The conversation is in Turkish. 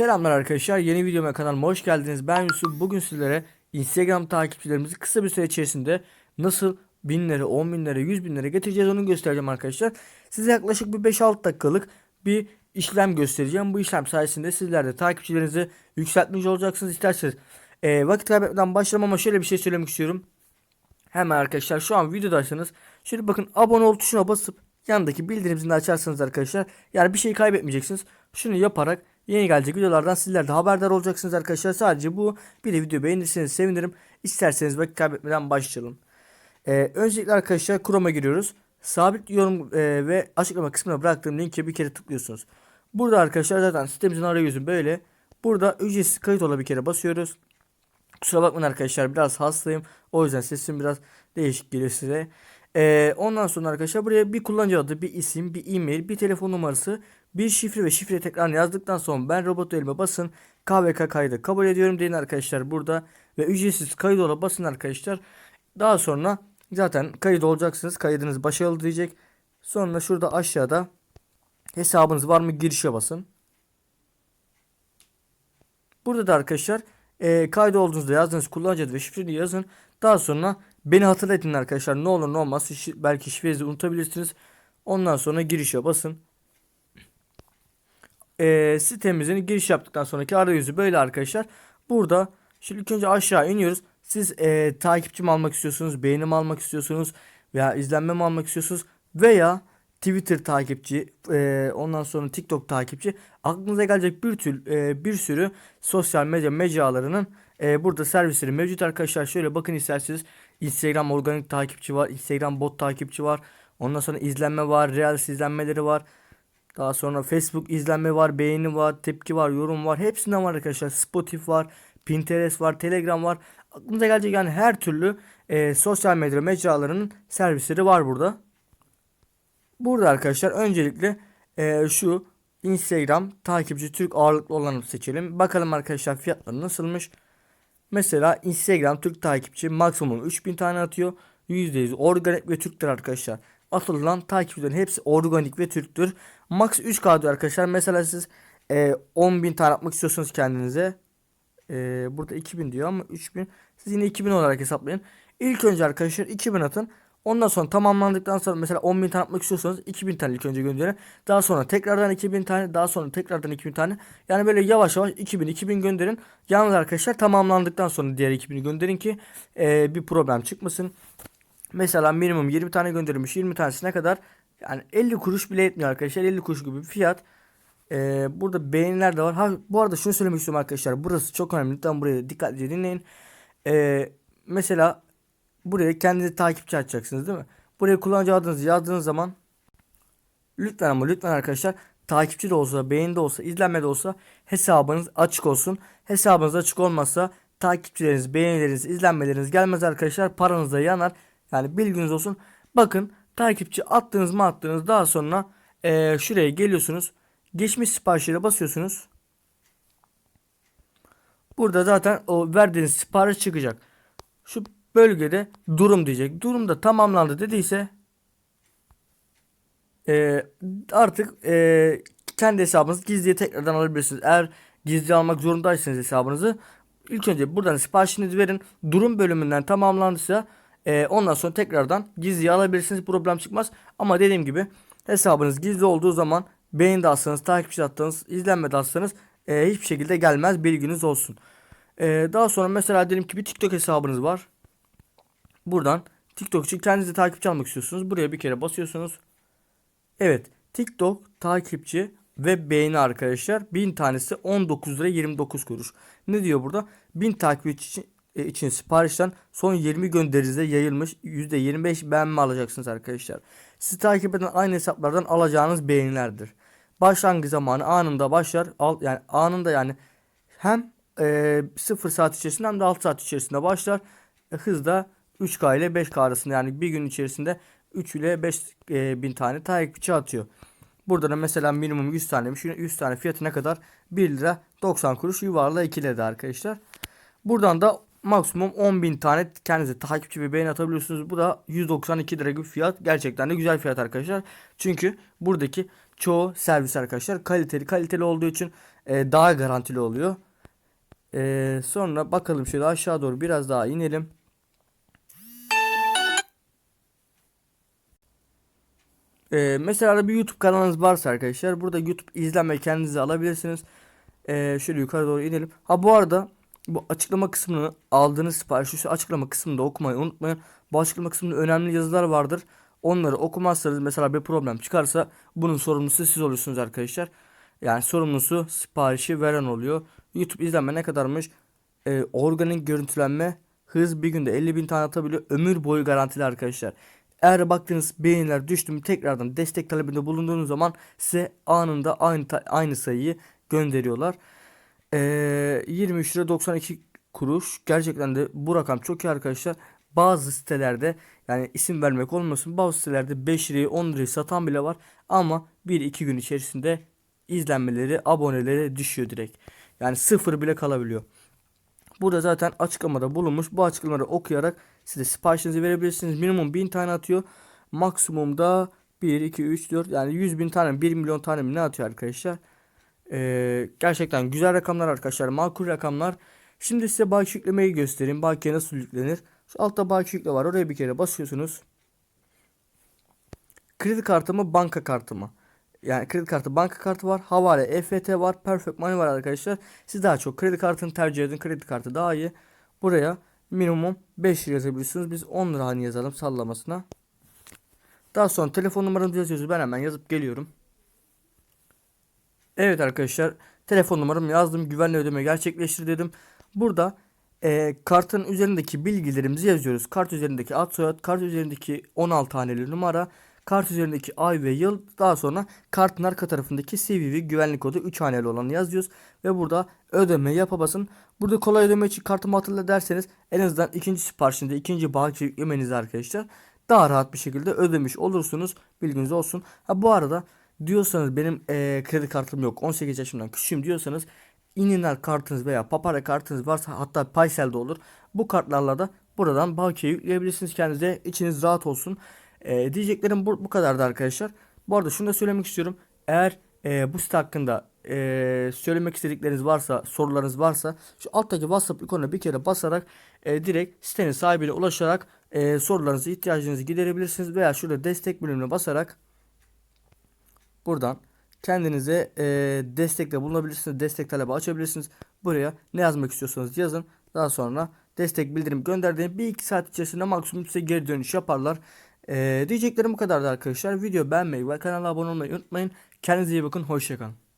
Selamlar arkadaşlar. Yeni videoma kanalıma hoş geldiniz. Ben Yusuf. Bugün sizlere Instagram takipçilerimizi kısa bir süre içerisinde nasıl binlere, 10 binlere, 100 binlere getireceğiz onu göstereceğim arkadaşlar. Size yaklaşık bir 5-6 dakikalık bir işlem göstereceğim. Bu işlem sayesinde sizler de takipçilerinizi yükseltmiş olacaksınız. İsterseniz e, vakit kaybetmeden başlamam ama şöyle bir şey söylemek istiyorum. Hemen arkadaşlar şu an videodaysanız şöyle bakın abone ol tuşuna basıp yanındaki bildirim zilini açarsanız arkadaşlar yani bir şey kaybetmeyeceksiniz. Şunu yaparak yeni gelecek videolardan sizler de haberdar olacaksınız arkadaşlar. Sadece bu bir de video beğenirseniz sevinirim. İsterseniz vakit kaybetmeden başlayalım. Ee, öncelikle arkadaşlar Chrome'a giriyoruz. Sabit yorum e, ve açıklama kısmına bıraktığım linke bir kere tıklıyorsunuz. Burada arkadaşlar zaten sitemizin arayüzü böyle. Burada ücretsiz kayıt ola bir kere basıyoruz. Kusura bakmayın arkadaşlar biraz hastayım. O yüzden sesim biraz değişik geliyor size. Ee, ondan sonra arkadaşlar buraya bir kullanıcı adı, bir isim, bir e-mail, bir telefon numarası, bir şifre ve şifre tekrar yazdıktan sonra ben robot elime basın KVK kaydı kabul ediyorum deyin arkadaşlar burada ve ücretsiz kayıt ola basın arkadaşlar. Daha sonra zaten kayıt olacaksınız. Kaydınız başarılı diyecek. Sonra şurada aşağıda hesabınız var mı girişe basın. Burada da arkadaşlar e, kaydı olduğunuzda yazdığınız kullanıcı adı ve şifreni yazın. Daha sonra beni hatırlatın arkadaşlar. Ne olur ne olmaz. Belki şifrenizi unutabilirsiniz. Ondan sonra girişe basın. E, sitemizin giriş yaptıktan sonraki arayüzü böyle arkadaşlar. Burada şimdi ilk önce aşağı iniyoruz. Siz e, takipçi almak istiyorsunuz, beğeni almak istiyorsunuz veya izlenme almak istiyorsunuz veya Twitter takipçi, e, ondan sonra TikTok takipçi aklınıza gelecek bir tür e, bir sürü sosyal medya mecralarının e, burada servisleri mevcut arkadaşlar. Şöyle bakın isterseniz Instagram organik takipçi var, Instagram bot takipçi var. Ondan sonra izlenme var, Reels izlenmeleri var. Daha sonra Facebook izlenme var, beğeni var, tepki var, yorum var. Hepsinden var arkadaşlar. Spotify var, Pinterest var, Telegram var. Aklınıza gelecek yani her türlü e, sosyal medya mecralarının servisleri var burada. Burada arkadaşlar öncelikle e, şu Instagram takipçi Türk ağırlıklı olanı seçelim. Bakalım arkadaşlar fiyatları nasılmış. Mesela Instagram Türk takipçi maksimum 3000 tane atıyor. %100 organik ve Türktür arkadaşlar. Atılan takipçilerin hepsi organik ve Türktür. Max 3K diyor arkadaşlar. Mesela siz e, 10.000 tane atmak istiyorsunuz kendinize. E, burada 2000 diyor ama 3000. Siz yine 2000 olarak hesaplayın. İlk önce arkadaşlar 2000 atın. Ondan sonra tamamlandıktan sonra mesela 10.000 tane atmak istiyorsanız 2000 tane ilk önce gönderin. Daha sonra tekrardan 2000 tane, daha sonra tekrardan 2000 tane. Yani böyle yavaş yavaş 2000 2000 gönderin. Yalnız arkadaşlar tamamlandıktan sonra diğer 2000'i gönderin ki e, bir problem çıkmasın. Mesela minimum 20 tane gönderilmiş 20 tanesine kadar yani 50 kuruş bile etmiyor arkadaşlar. 50 kuruş gibi bir fiyat. Ee, burada beğeniler de var. Ha, bu arada şunu söylemek istiyorum arkadaşlar. Burası çok önemli. Lütfen burayı dikkatlice dinleyin. Ee, mesela buraya kendinizi takipçi açacaksınız değil mi? Buraya kullanıcı adınızı yazdığınız zaman lütfen ama lütfen arkadaşlar takipçi de olsa, beğeni de olsa, izlenme de olsa hesabınız açık olsun. Hesabınız açık olmazsa takipçileriniz, beğenileriniz, izlenmeleriniz gelmez arkadaşlar. Paranız da yanar. Yani bilginiz olsun. Bakın takipçi attınız mı attınız daha sonra eee, şuraya geliyorsunuz. Geçmiş siparişlere basıyorsunuz. Burada zaten o verdiğiniz sipariş çıkacak. Şu bölgede durum diyecek. Durum da tamamlandı dediyse eee, artık eee, kendi hesabınızı gizliye tekrardan alabilirsiniz. Eğer gizli almak zorundaysanız hesabınızı ilk önce buradan siparişinizi verin. Durum bölümünden tamamlandıysa eee, ondan sonra tekrardan gizliye alabilirsiniz. Problem çıkmaz. Ama dediğim gibi hesabınız gizli olduğu zaman beğeni de takipçi atsanız, izlenme de eee, hiçbir şekilde gelmez. Bilginiz olsun. Eee, daha sonra mesela diyelim ki bir TikTok hesabınız var. Buradan TikTok için kendinize takipçi almak istiyorsunuz. Buraya bir kere basıyorsunuz. Evet. TikTok takipçi ve beğeni arkadaşlar. 1000 tanesi 19 lira 29 kuruş. Ne diyor burada? 1000 takipçi için, e, için siparişten son 20 gönderinize yayılmış %25 beğenme alacaksınız arkadaşlar. Sizi takip eden aynı hesaplardan alacağınız beğenilerdir. Başlangıç zamanı anında başlar. Al, yani anında yani hem e, 0 saat içerisinde hem de 6 saat içerisinde başlar. E, hızda 3K ile 5K arasında yani bir gün içerisinde 3 ile 5 e, bin tane takipçi atıyor. Burada da mesela minimum 100 tanemiş. 100 tane fiyatı ne kadar? 1 lira 90 kuruş yuvarla 2 lira arkadaşlar. Buradan da maksimum 10 bin tane kendinize takipçi ve beğeni atabiliyorsunuz. Bu da 192 lira gibi fiyat. Gerçekten de güzel fiyat arkadaşlar. Çünkü buradaki çoğu servis arkadaşlar kaliteli kaliteli olduğu için e, daha garantili oluyor. E, sonra bakalım şöyle aşağı doğru biraz daha inelim. E, mesela bir YouTube kanalınız varsa arkadaşlar burada YouTube izlenme kendinize alabilirsiniz. E, şöyle yukarı doğru inelim. Ha bu arada bu açıklama kısmını aldığınız siparişi şu açıklama kısmında okumayı unutmayın. Bu açıklama kısmında önemli yazılar vardır. Onları okumazsanız mesela bir problem çıkarsa bunun sorumlusu siz oluyorsunuz arkadaşlar. Yani sorumlusu siparişi veren oluyor. YouTube izlenme ne kadarmış? Ee, organik görüntülenme hız bir günde 50 bin tane atabiliyor. Ömür boyu garantili arkadaşlar. Eğer baktığınız beğeniler düştü mü tekrardan destek talebinde bulunduğunuz zaman size anında aynı aynı sayıyı gönderiyorlar. Ee, 23 lira 92 kuruş. Gerçekten de bu rakam çok iyi arkadaşlar. Bazı sitelerde yani isim vermek olmasın bazı sitelerde 5 lirayı 10 lirayı satan bile var. Ama 1-2 gün içerisinde izlenmeleri aboneleri düşüyor direkt. Yani sıfır bile kalabiliyor. Burada zaten açıklamada bulunmuş. Bu açıklamaları okuyarak size siparişinizi verebilirsiniz. Minimum 1000 tane atıyor. Maksimumda 1, 2, 3, 4 yani 100 bin tane 1 milyon tane mi ne atıyor arkadaşlar. Ee, gerçekten güzel rakamlar arkadaşlar. Makul rakamlar. Şimdi size baki yüklemeyi göstereyim. Bakiye nasıl yüklenir? Şu altta baki yükle var. Oraya bir kere basıyorsunuz. Kredi kartı mı banka kartı mı? Yani kredi kartı banka kartı var. Havale EFT var. Perfect Money var arkadaşlar. Siz daha çok kredi kartını tercih edin. Kredi kartı daha iyi. Buraya minimum 5 lira yazabilirsiniz. Biz 10 lira hani yazalım sallamasına. Daha sonra telefon numaranızı yazıyorsunuz. Ben hemen yazıp geliyorum. Evet arkadaşlar telefon numaramı yazdım güvenli ödeme gerçekleştir dedim. Burada e, kartın üzerindeki bilgilerimizi yazıyoruz. Kart üzerindeki ad soyad, kart üzerindeki 16 haneli numara, kart üzerindeki ay ve yıl daha sonra kartın arka tarafındaki CVV güvenlik kodu 3 haneli olanı yazıyoruz. Ve burada ödeme yapa basın. Burada kolay ödeme için kartımı hatırla derseniz en azından ikinci siparişinde ikinci baki yüklemenizi arkadaşlar daha rahat bir şekilde ödemiş olursunuz. Bilginiz olsun. Ha bu arada diyorsanız benim eee, kredi kartım yok 18 yaşımdan küçüğüm diyorsanız İninal kartınız veya Papara kartınız varsa hatta Paysel'de olur. Bu kartlarla da buradan bakiye yükleyebilirsiniz kendinize. içiniz rahat olsun. Eee, diyeceklerim bu, bu kadardı arkadaşlar. Bu arada şunu da söylemek istiyorum. Eğer eee, bu site hakkında eee, söylemek istedikleriniz varsa, sorularınız varsa şu alttaki WhatsApp ikonuna bir kere basarak eee, direkt sitenin sahibine ulaşarak eee, sorularınızı, ihtiyacınızı giderebilirsiniz veya şurada destek bölümüne basarak Buradan kendinize e, destekle bulunabilirsiniz. Destek talebi açabilirsiniz. Buraya ne yazmak istiyorsanız yazın. Daha sonra destek bildirim gönderdiğinde bir iki saat içerisinde maksimum size geri dönüş yaparlar. E, diyeceklerim bu kadardı arkadaşlar. Video beğenmeyi ve kanala abone olmayı unutmayın. Kendinize iyi bakın. Hoşçakalın.